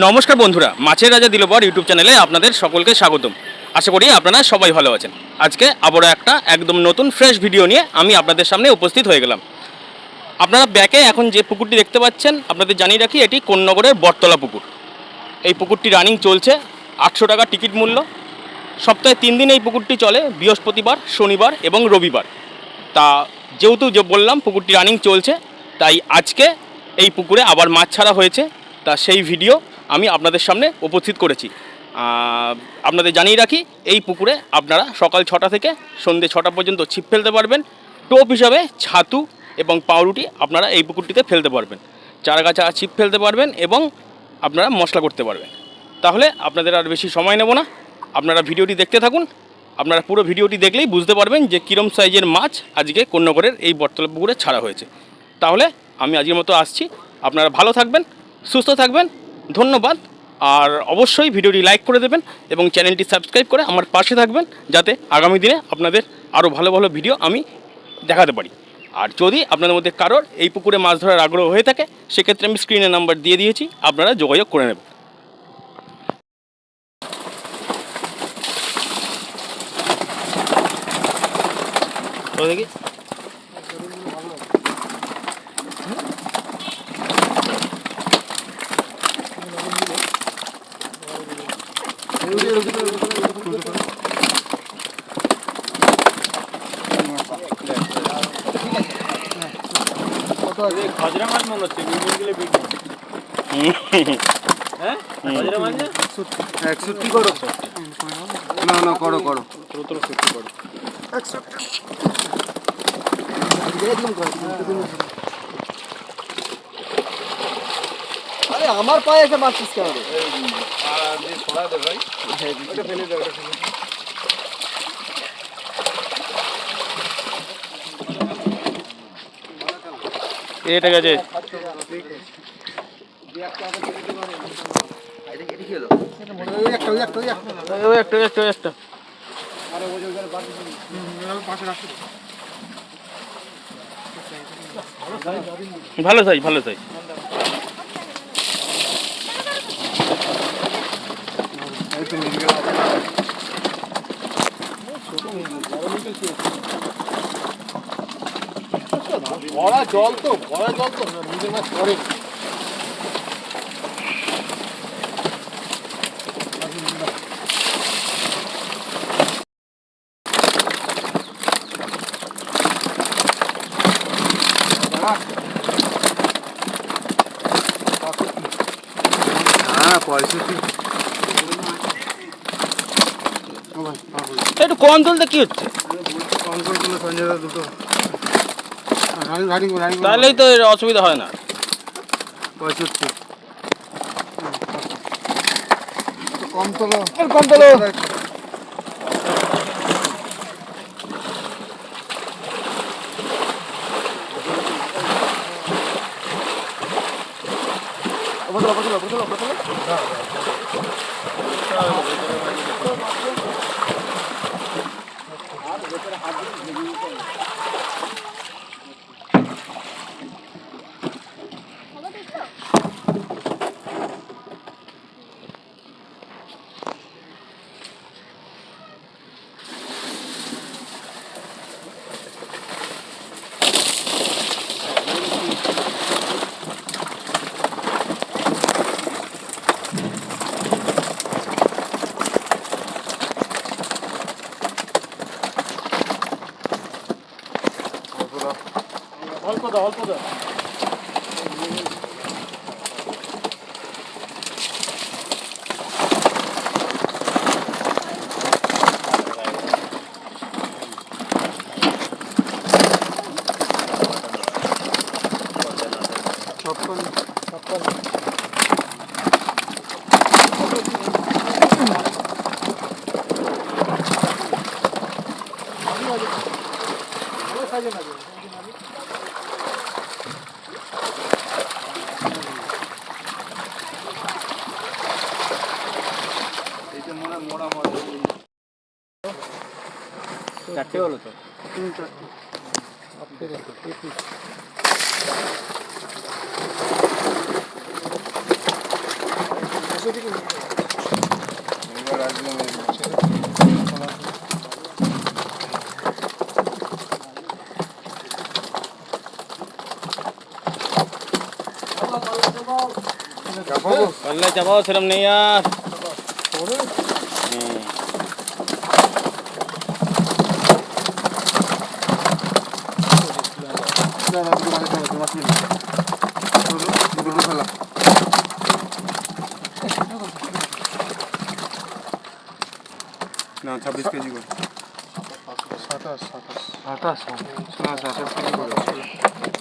নমস্কার বন্ধুরা মাছের রাজা দিলবর ইউটিউব চ্যানেলে আপনাদের সকলকে স্বাগতম। আশা করি আপনারা সবাই ভালো আছেন। আজকে আবারও একটা একদম নতুন ফ্রেশ ভিডিও নিয়ে আমি আপনাদের সামনে উপস্থিত হয়ে গেলাম। আপনারা ব্যাকে এখন যে পুকুরটি দেখতে পাচ্ছেন, আপনাদের জানিয়ে রাখি, এটি কোন্নগরের বটতলা পুকুর। এই পুকুরটি রানিং চলছে, আটশো টাকা টিকিট মূল্য। সপ্তাহে তিন দিন এই পুকুরটি চলে, বৃহস্পতিবার, শনিবার এবং রবিবার। তা যেহেতু যে বললাম, পুকুরটি রানিং চলছে, তাই আজকে এই পুকুরে আবার মাছ ছাড়া হয়েছে। তা সেই ভিডিও আমি আপনাদের সামনে উপস্থিত করেছি। আপনাদের জানিয়ে রাখি, এই পুকুরে আপনারা সকাল ছটা থেকে সন্ধ্যে ছটা পর্যন্ত ছিপ ফেলতে পারবেন। টোপ হিসাবে ছাতু এবং পাউরুটি আপনারা এই পুকুরটিতে ফেলতে পারবেন। চারাগাছা ছিপ ফেলতে পারবেন এবং আপনারা মশলা করতে পারবেন। তাহলে আপনাদের আর বেশি সময় নেব না। আপনারা ভিডিওটি দেখতে থাকুন। আপনারা পুরো ভিডিওটি দেখলেই বুঝতে পারবেন যে কীরম সাইজের মাছ আজকে কন্যাগরের এই বটতলা পুকুরে ছাড়া হয়েছে। তাহলে আমি আজকের মতো আসছি। আপনারা ভালো থাকবেন, সুস্থ থাকবেন। ধন্যবাদ। আর অবশ্যই ভিডিওটি লাইক করে দেবেন এবং চ্যানেলটি সাবস্ক্রাইব করে আমার পাশে থাকবেন যাতে আগামী দিনে আপনাদের আরও ভালো ভালো ভিডিও আমি দেখাতে পারি। আর যদি আপনাদের মধ্যে কারোর এই পুকুরে মাছ ধরার আগ্রহ হয়ে থাকে, সেক্ষেত্রে আমি স্ক্রিনে নাম্বার দিয়ে দিয়েছি, আপনারা যোগাযোগ করে নেবেন। দেখি। খজরা মাছ মনে হচ্ছে বিক্রি হ্যাঁ খজরা মাছ না একষট্টি করো না করো করো করে আরে আমার পায়ে এসে মারছিস কেন একটা একটা ওই একটা। ভালো সাইজ ভালো সাইজ। ভরা জল তো ভরা জল তো নিজের মাছ পড়ে হ্যাঁ পঁয়ষট্টি একটু কম তুলতে কি হচ্ছে? তাহলেই তো এর অসুবিধা হয় না। পঁয়ষট্টি কম তোলো। কম তোলো। অল্প দাও অল্প দাও ছপ্পন ছপ্পন চারটে হলো তো তিন চারটে পাল্লায় চাপাও সেরকম নেই আর হুম। না ছাব্বিশ কেজি করে। সাতাশ সাতাশ। সাতাশ সাতাশ। সাতাশ কেজি করে।